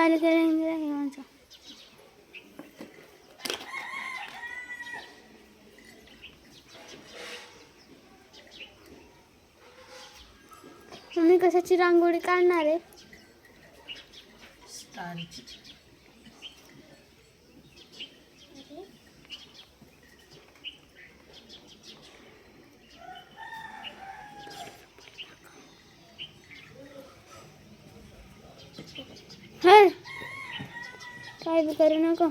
चालू केलं माझं तुम्ही कशाची रांगोळी काढणार आहे? स्टारची हर काय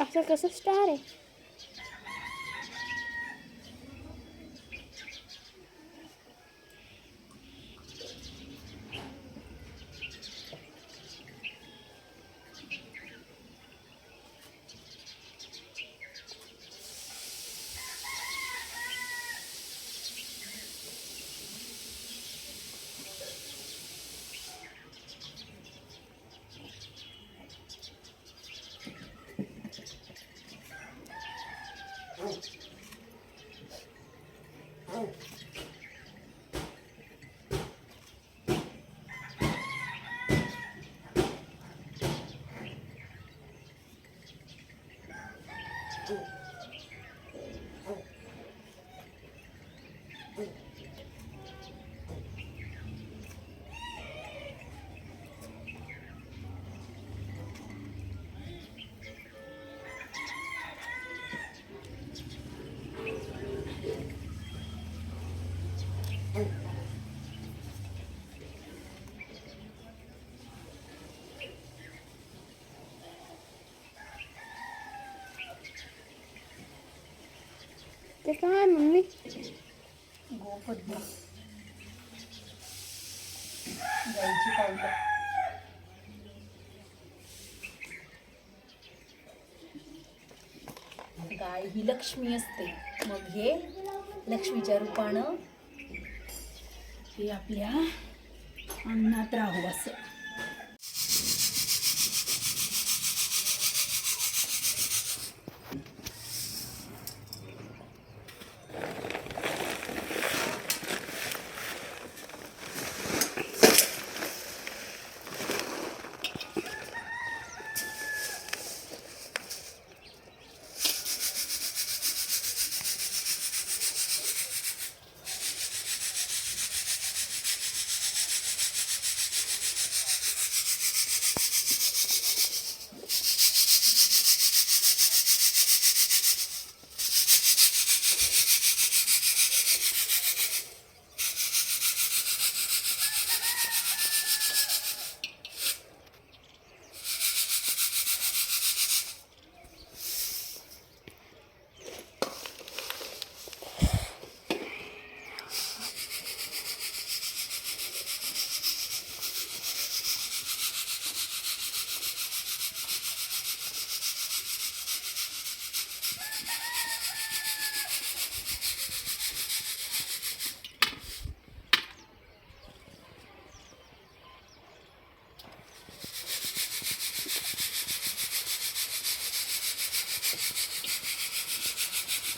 बी करू नको असं कसं स्टार आहे मम्मी? गोपद्म गाय ही लक्ष्मी असते. मग हे लक्ष्मीच्या रूपानं हे आपल्या अन्नात राहू असं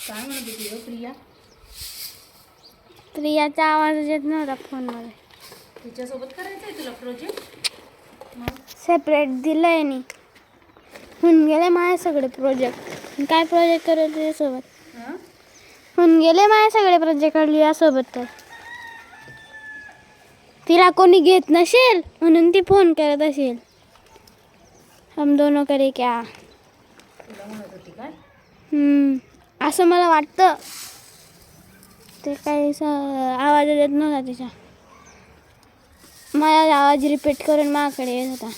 काय म्हणत होती हो प्रिया प्रियाचा आवाज येत नव्हता फोनमध्ये. तिच्यासोबत करायचं आहे तुला प्रोजेक्ट सेपरेट दिलं आहे नी. होऊन गेले माझे सगळे प्रोजेक्ट काय प्रोजेक्ट करत तुझ्यासोबत? होऊन गेले माझे सगळे प्रोजेक्ट यासोबत तर. तिला कोणी घेत नसेल म्हणून ती फोन करत असेल. हम दोनों करे क्या? असं मला वाटतं. ते काही असं आवाज येत नव्हता तिचा मला आवाज रिपीट करून माझ्याकडे येत होता.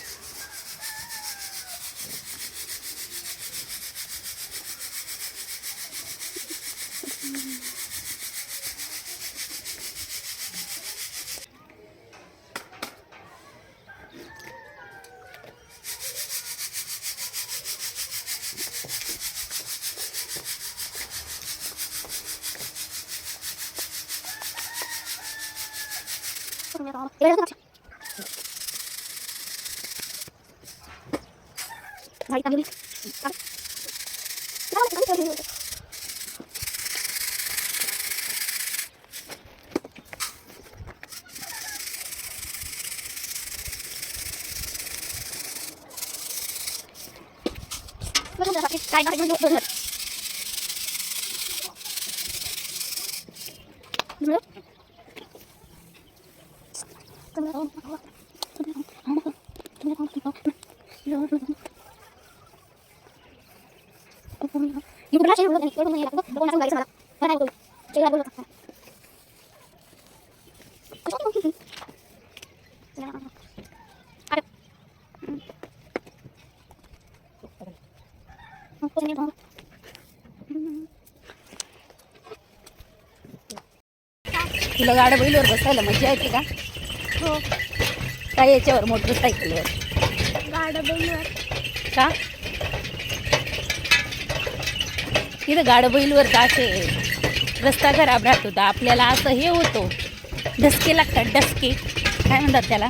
Với không nhận ra. तुला गाड्या बैलवर बसायला मजा येते का? हो. काय याच्यावर? मोटरसायकलवर गाडं बैलवर. का? तिथं गाडं बैलवर का असे रस्ता खराब राहत होता. आपल्याला असं हे होतो. डसके लागतात डसके काय म्हणतात त्याला?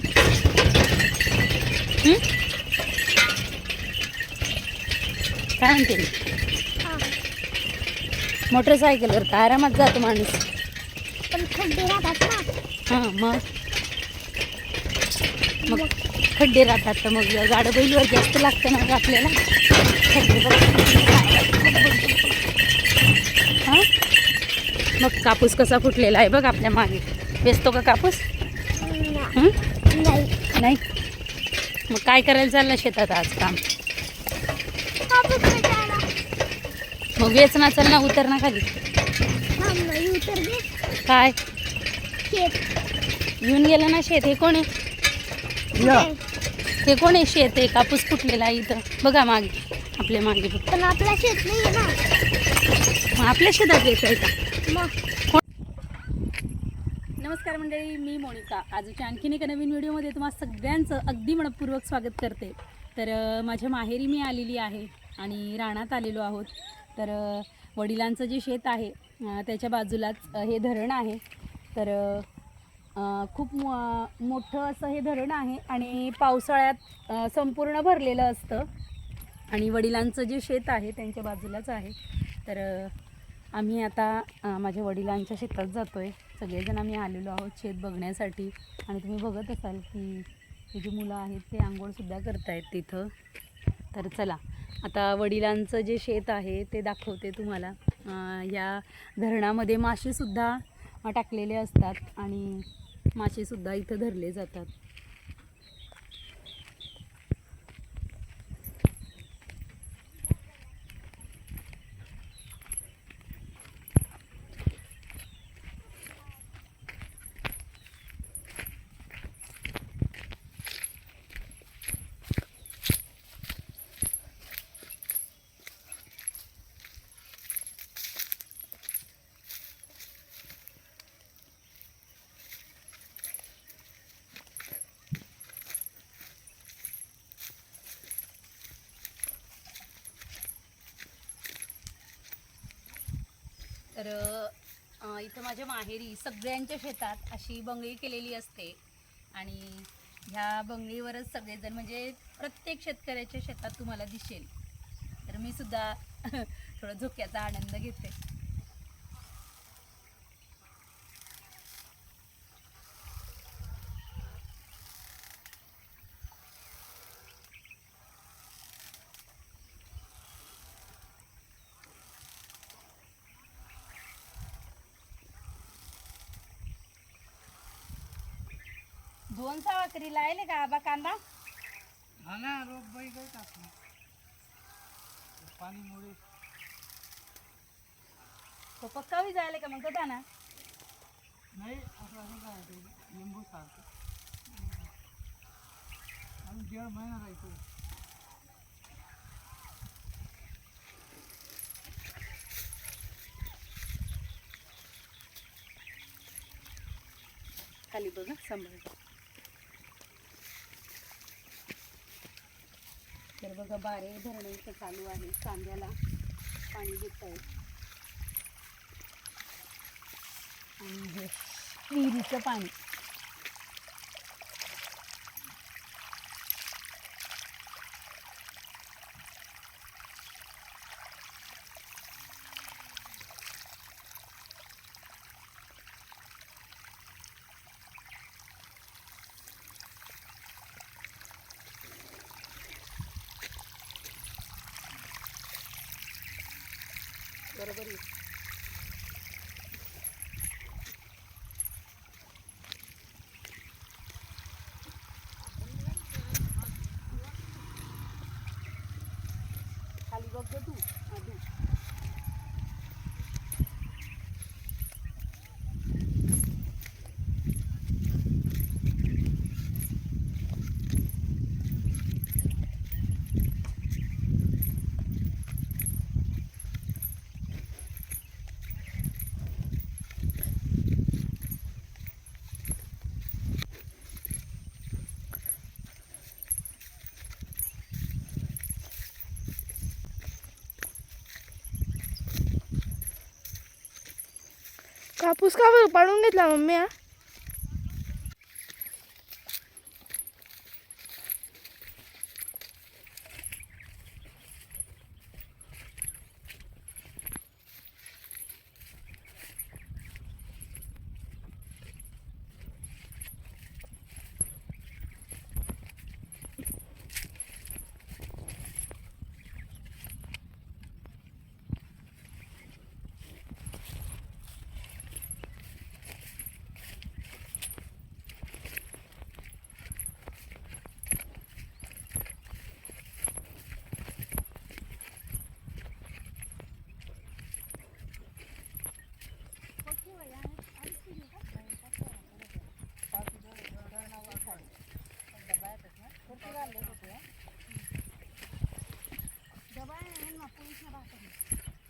काय म्हणते? मी? मोटरसायकलवर तर आरामात जातो माणूस. पण खड्डे राहतात ना. हां मग? मग खड्डे राहतात तर मग गाडं बैलवर जास्त लागतं ना गं आपल्याला? खड्डे हां? मग कापूस कसा फुटलेला आहे बघ आपल्या मागे. वेचतो का कापूस? नाही. नाही? मग काय करायला चाललं शेतात आज काम. मग वेचना चल ना उतर ना खाली. काय? शेत. येऊन गेलं ना शेत. हे कोण आहे? हे कोण आहे शेत? आहे कापूस फुटलेला आहे इथं. बघा मागे. आपल्या मागे पण आपला शेत नाही ना. मग आपल्या शेतात येत आहे का नमस्कार मंडळी मी मोनिका. आजच्या आणखीन एका नवीन व्हिडिओमध्ये तुम्हाला सगळ्यांचं अगदी मनपूर्वक स्वागत करते. तर माझ्या माहेरी मी आलेली आहे आणि रानात आलेलो आहोत. तर वडिलांचं जे शेत आहे त्याच्या बाजूलाच हे धरण आहे. तर खूप मो मोठं असं हे धरण आहे आणि पावसाळ्यात संपूर्ण भरलेलं असतं. आणि वडिलांचं जे शेत आहे त्यांच्या बाजूलाच आहे. तर आम्ही आता माझ्या वडिलांच्या शेतात जातो आहे सगळेजण आम्ही आलेलो आहोत शेत बघण्यासाठी. आणि तुम्ही बघत असाल की ही जी मुलं आहेत ते आंघोळसुद्धा करतायत तिथं. तर चला आता वडिलांचं जे शेत आहे ते दाखवते तुम्हाला. या धरणामध्ये मासेसुद्धा टाकलेले असतात आणि मासेसुद्धा इथं धरले जातात तर अ, इथं माझ्या माहेरी सगळ्यांच्या शेतात अशी बंगळी केलेली असते. आणि ह्या बंगळीवरच सगळेजण म्हणजे प्रत्येक शेतकऱ्याच्या शेतात तुम्हाला दिसेल. तर मी सुद्धा थोडं झोक्याचा आनंद घेते. दोन सावकरी लायले का आबा कांदा? हा ना रोप बाई काय टाकली पाणीमुळे तो पक्का बी जायला का मग कदा ना नाही असं असं काय ते? लिंबू सारखं. दीड महिना राहायचो खाली बघा सांभाळ. बघा बारे धरणं इथं चालू आहे. कांद्याला पाणी देत आहे आणि हे विहिरीचं पाणी बरोबर आहे. खाली बघ गं तू आधी. कापूस का बरं पाडून घेतला मम्मी हा?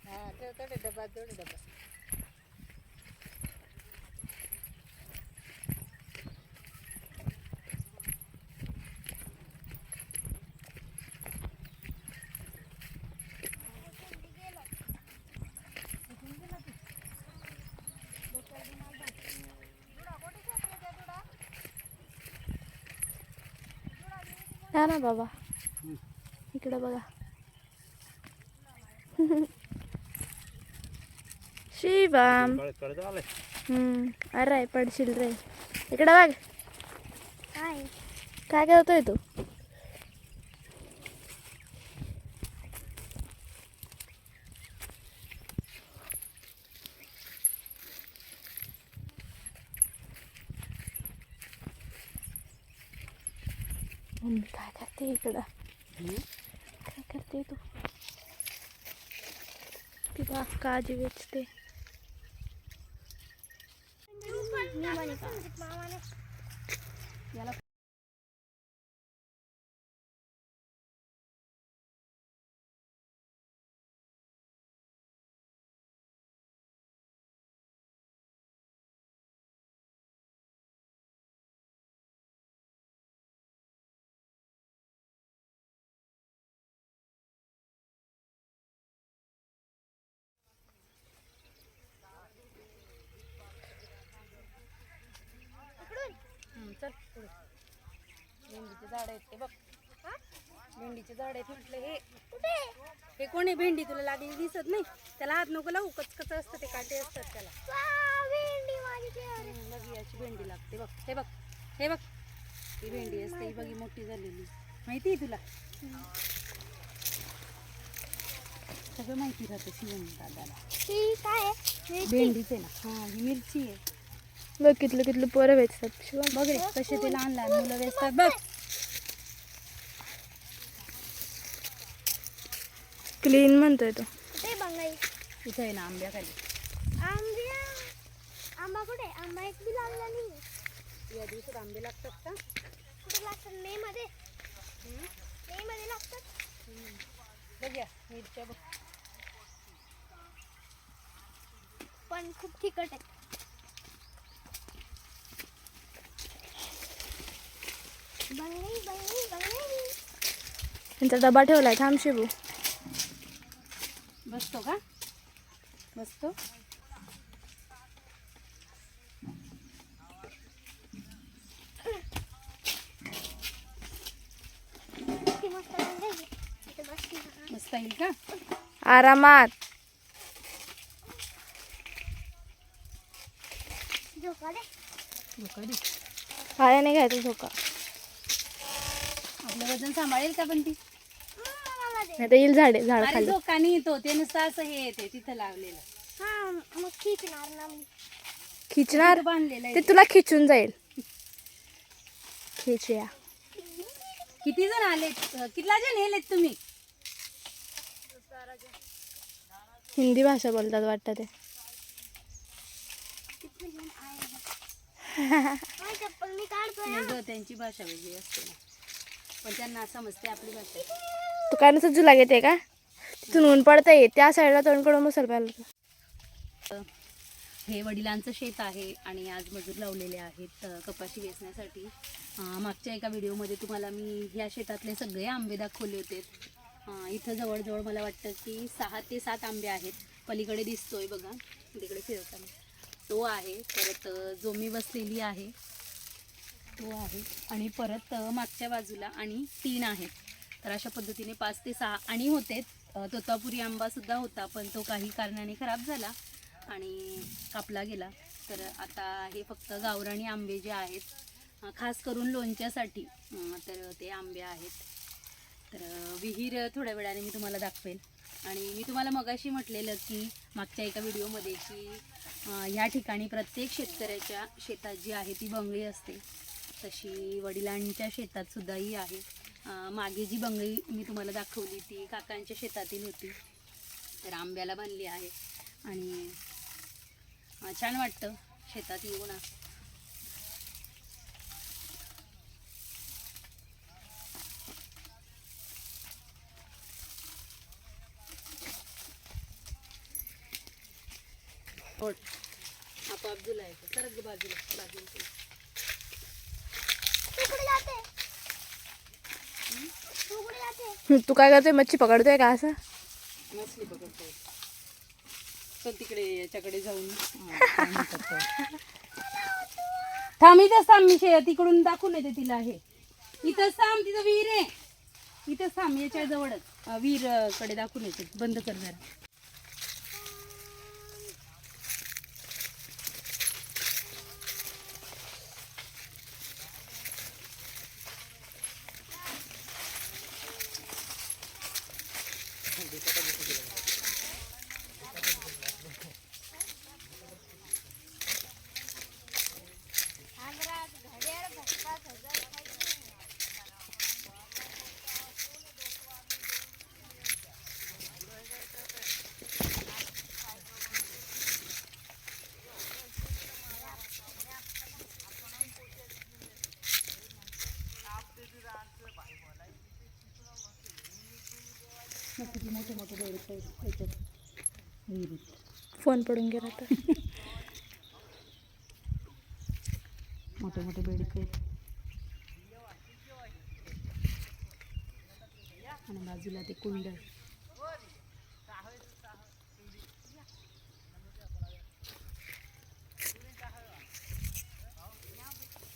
हा तेवढे डबा तेवढे डबा हा ना बाबा. इकडे बघा. शिवम. हम्म. अरे पडशील रे. इकडे बघ. काय? काय करतोय तू? मम्मी काय करते इकडं काय करते तू ती बाग काजी वेचते याला हम्म, चल पुढे भेंडीचे झाड आहेत ते बघ भेंडीचे झाड आहेत म्हटलं हे हे कोण आहे? भेंडी तुला लागली दिसत नाही. त्याला हात नको लावू. कचकच असतं ते काटे असतात त्याला. हम्म, बघ अशी भेंडी लागते बघ. हे बघ हे बघ. ही भेंडी असते ही बघ ही मोठी झालेली. माहिती आहे तुला? सगळं माहिती राहतं शिवण दादाला. भेंडीच आहे ना. हा ही मिरची आहे. बघ कितलं कितलं पोरं वेचतात शिवम बघ रे कसे ते लहान लहान मुलं वेचतात बघ. क्लीन म्हणतोय तो. इथं आहे ना आंब्याखाली आंबा कुठे? आंबा एक बी लागला नाही या दिवसात आंबे लागतात का? कुठे लागतात? मे मध्ये. मे मध्ये लागतात. बघूया मिरच्या बघ. पण खूप तिखट आहे. बंगई बंगई बंगई. त्यांचा डबा ठेवलाय थांब शिबू. बसतो का? बसतो. येईल का? आरामात. झोका दे. धोका दे. पायाने घ्यायचा झोका. आपलं वजन सांभाळेल का पण ती? नाही तर येईल झाडे झाड अरे खाली. धोका नाही येतो ते नुसतं असं हे येते तिथं लावलेलं. हा मग खिचणार ना मी. खिचणार? तिथं बांधलेलं आहे ते तुला खिचून जाईल. खिचूया किती जण आलेत? कितला जण येलेत तुम्ही? हिंदी भाषा बोलतात वाटतं ते. माझी चप्पल मी काढतोय नाही गं, त्यांची भाषा वेगळी असते ना. पण त्यांना समजते आपली भाषा. तू काय जुला घेते का? तिथून ऊन पडता त्या साईडला तोंडकडून कडून पाहिला हे वडिलांचं शेत आहे आणि आज मजूर लावलेले आहेत कपाशी वेचण्यासाठी. मागच्या एका व्हिडिओमध्ये तुम्हाला मी ह्या शेतातले सगळे आंबे दाखवले होते. इथं जवळजवळ मला वाटतं की सहा ते सात आंबे आहेत. पलीकडे दिसतोय बघा तिकडे फिरवताना तो आहे परत जो मी बसलेली आहे तो आहे. आणि परत मागच्या बाजूला आणि तीन आहेत. तर अशा पद्धतीने पाच ते सहा आणि होते. तोतापुरी आंबासुद्धा होता पण तो काही कारणाने खराब झाला आणि कापला गेला. तर आता हे फक्त गावराणी आंबे जे आहेत खास करून लोणच्यासाठी तर ते आंबे आहेत. तर विहीर थोड्या वेळाने मी तुम्हाला दाखवेल आणि मी तुम्हाला मगाशी म्हटलेलं की मागच्या एका व्हिडिओमध्ये की ह्या ठिकाणी प्रत्येक शेतकऱ्याच्या शेतात जी आहे ती बंगळी असते. तशी वडिलांच्या शेतातसुद्धा ही आहे. मागे जी बंगळी मी तुम्हाला दाखवली ती काकांच्या शेतातील होती तर आंब्याला बांधली आहे. आणि छान वाटतं शेतात येऊन. आपोआप जुलायचं सरक बाजूला बाजूला तू कुठे जाते तू काय करतोय? मच्छी पकडतोय का असं? मछली पकडतोय. पण तिकडे याच्याकडे जाऊन. थांब इथंच थांब मी शे- तिकडून दाखवून येते तिला हे. इथंच थांब तिथं विहीर आहे. इथंच थांब याच्या जवळच. अं, विहीर अं, कडे दाखवून येते. बंद कर जरा. मोठे मोठे बेडक आहेत याच्यात विहिरीत फोन पडून गेला तर मोठे मोठे बेडके आहेत आणि बाजूला ते कुंड आहे.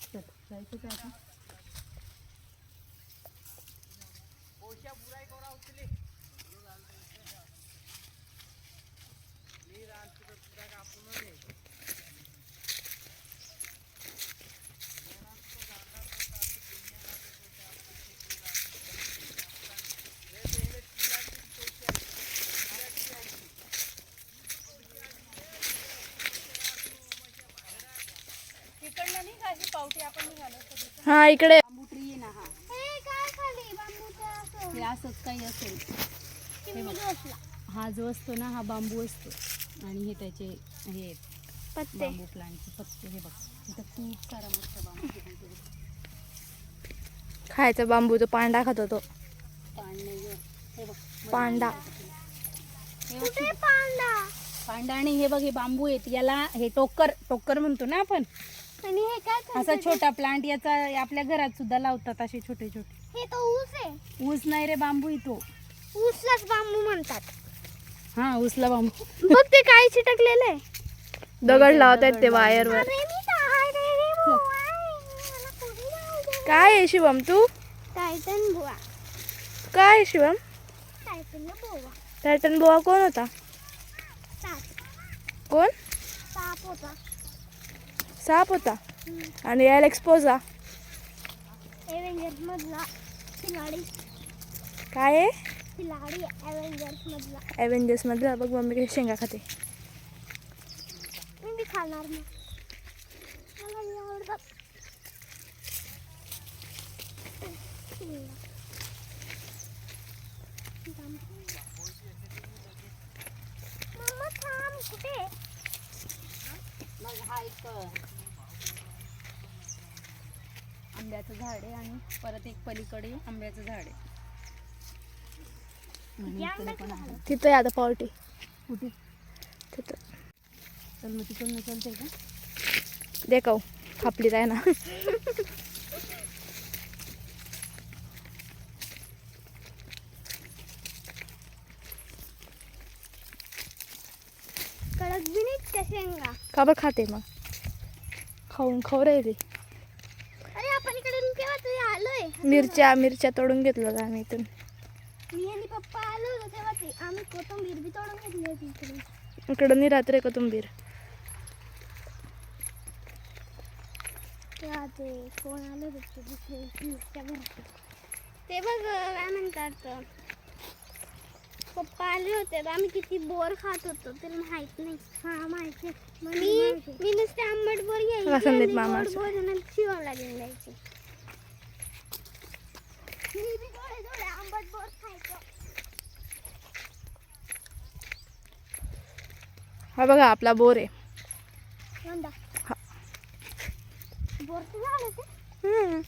चल, जायचं का आता हा इकडे. बांबू ट्री आहे ना हा. हे काय खाली? बांबूचं असं. हे असंच काही असेल. हे बघ. हा जो असतो ना हा बांबू असतो. आणि हे त्याचे हे आहेत. पत्ते. बांबू प्लांटचे पत्ते हे बघ. इथं खूप सारा मस्त बांबू. खायचा बांबू तो पांडा खातो तो. पान नाही गं. हे बघ पांडा. हे बघ पांडा? पांडा आणि हे बघ हे बांबू आहेत. याला हे टोकर टोकर म्हणतो ना आपण. आणि हे? असा छोटा प्लांट याचा आपल्या घरात सुद्धा लावतात असे छोटे छोटे. हे तो ऊस आहे. ऊस नाही रे बांबू येतो ऊसलाच बांबू म्हणतात. हा ऊसला बांबू. बघ ते काय चिटकलेलं आहे. दगड लावतायत ते वायरवर. अरे मी काय रे रे बुवा. मला पुढे जाऊ दे. काय आहे शिवम तू? टायटन बुवा. काय आहे शिवम? टायटन बुवा. टायटन बोवा कोण होता? साप. कोण? साप होता. साप होता. आणि एलेक्स पोजा एव्हेंजर्स मधला खिलाडी. काय आहे? एव्हेंजर्स मधला. बघ मम्मी कशी शेंगा खाते. मी बी खाणार कुठे हा आंब्याचं झाड आहे आणि परत एक पलीकडे आंब्याचं झाड आहे. तिथं आहे आता पावटी. कुठे? तिथं. चल मग तिकडनं चलते का? देखाव खापली राय ना. कडक बी नाही शेंगा? का बरं खाते मग? खाऊन खाऊ राहिली अरे आपण इकडून केव्हा तरी आलोय मिरच्या मिरच्या तोडून घेतलं होतं आम्ही इथून. मी आणि पप्पा आलो होतो तेव्हा ते. आम्ही कोथिंबीर बी तोडून घेतली होती इकडून. इकडं नाही राहत रे कोथिंबीर. तेव्हा ते कोण आलं होतं ते दुसरे ते बघ काय म्हणतात पप्पा आले होते तर आम्ही किती बोर खात होतो त्याला माहीत नाही. हा माहिती मी मी नुसते आंबट बोर घ्यायची संदीप आणि गोड मामाचं. जायची मी बी थोडे थोडे आंबट बोर खायचो हा बघा आपला बोर आहे. कोणता हा. बोरचं झाड ते हम्म.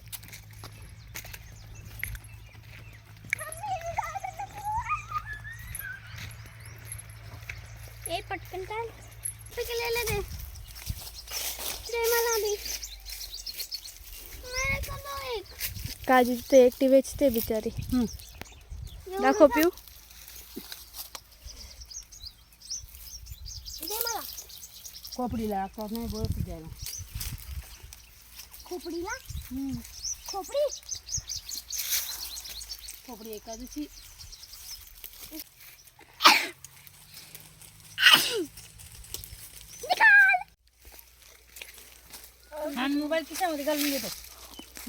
ए पटकन काय पिकलेलं दे दे मला बी मला कलो एक काजी ते एकटी वेचते बिचारी. हम्म. दाखव? पिऊ. दे मला. खोपडीला खोप नाही बस द्यायला. खोपडीला? खोपडी? खोपडी एकादशी. हा मोबाईल खिशामध्ये घालून घेतो.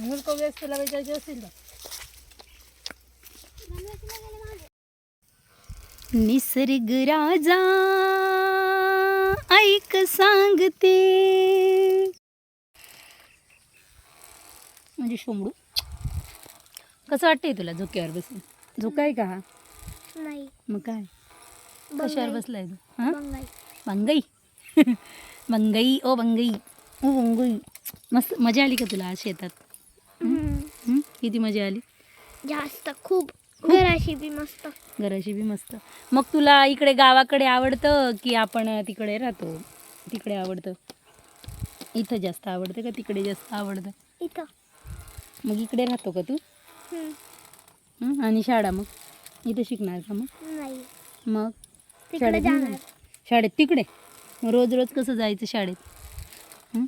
तुला विचारायचे असतील तर. निसर्ग राजा ऐक सांगते. म्हणजे शोंबडू कसं वाटतंय तुला झोक्यावर बसून? झोका आहे का हा? नाही. मग काय? कशावर. बसलाय तू? हां? बंगाई. बंगई? बंगई ओ बंगई. ओ बंगई. मस्त मजा आली का तुला आज शेतात? किती मजा आली? जास्त. खूप. घराशी बी मस्त. घराशी बी मस्त. मग तुला इकडे गावाकडे आवडतं की आपण तिकडे राहतो? तिकडे आवडतं? इथं जास्त आवडतं का तिकडे जास्त आवडतं? इथं. मग इकडे राहतो का तू? हम्म. हं? आणि शाळा मग? इथं शिकणार का मग? नाही. मग? तिकडे शाळेत नाही जाणार. जाणार? शाळेत तिकडे? मग रोज रोज कसं जायचं शाळेत?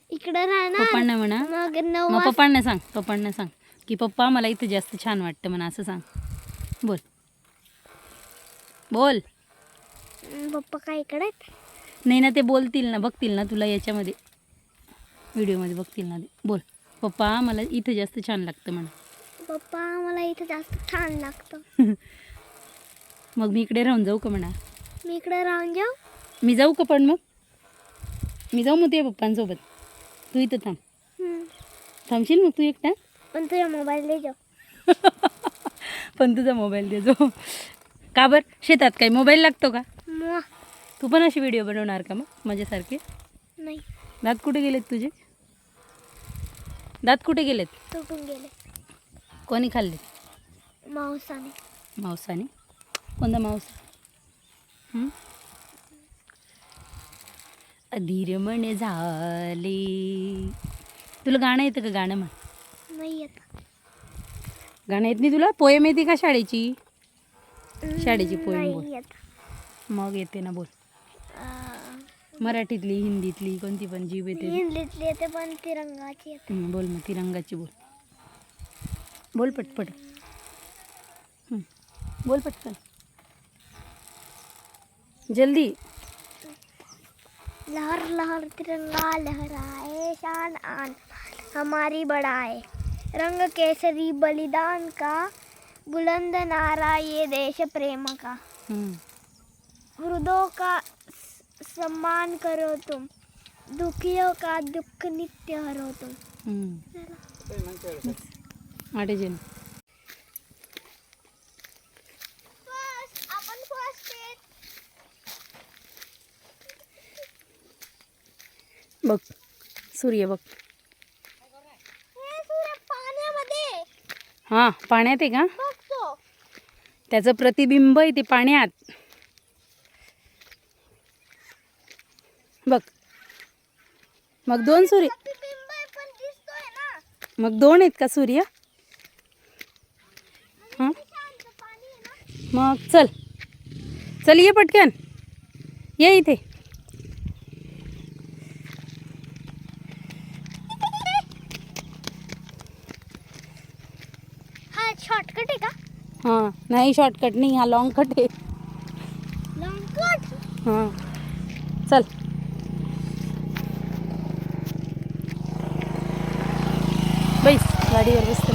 इकडे राहणार. पप्पांना म्हणा. मग नऊ मग वाजता पप्पांना सांग. पप्पांना सांग. की पप्पा मला इथं जास्त छान वाटतं म्हणा असं सांग. बोल. बोल. पप्पा काय इकडे? नाही ना ते बोलतील ना बघतील ना तुला याच्यामध्ये. व्हिडिओमध्ये बघतील ना ते. बोल. पप्पा मला इथं जास्त छान लागतं म्हणा. पप्पा मला इथं जास्त छान लागतं. मग मी इकडे राहून जाऊ का म्हणा? मी इकडे राहून जाऊ? मी जाऊ का पण मग? मी जाऊ मग तुझ्या पप्पांसोबत. तू इथं थांब. थांबशील मग तू एकटा? पण तुझ्या मोबाईल दे पण तुझा मोबाईल दे जो. का बरं? शेतात काय मोबाईल लागतो का? तू पण अशी व्हिडिओ बनवणार का मग? माझ्यासारखे? नाही. दात कुठे गेलेत तुझे? दात कुठे गेलेत? तुटून गेले. कोणी खाल्ले? मांसाने. मावसाने कोणता मांस? हं? अधीर म्हणे झाले. तुला गाणं येतं का गाणं म्हण? नाही येत. गाणं येत नाही तुला? पोयम येते का शाळेची? शाळेची पोयम बोल. नाही येत. मग येते ना बोल. अं, मराठीतली हिंदीतली कोणती पण जीव येते. हिंदीतली येते पण तिरंगाची येते. हं, बोल मग तिरंगाची बोल. बोल पटपट. हं, बोल पटकन. जल्दी. लहर लहर तिरंगा लहराए शान आन हमारी बढ़ाए रंग केसरी बलिदान का? बुलंद नारा ये देश प्रेम का. हृदयों का सम्मान करो तुम दुखियों का दुख नित्य हरो तुम। बघ सूर्य बघ. हां पाण्यात आहे का? त्याचं प्रतिबिंब आहे ते पाण्यात. बघ. मग दोन सूर्य. मग दोन आहेत का सूर्य? हां? मग चल. चल ये पटकन. ये इथे हा शॉर्टकट आहे का हां नाही शॉर्टकट नाही हा लॉंग कट आहे लॉंग कट हां। चल। बैस गाडीवर बसतो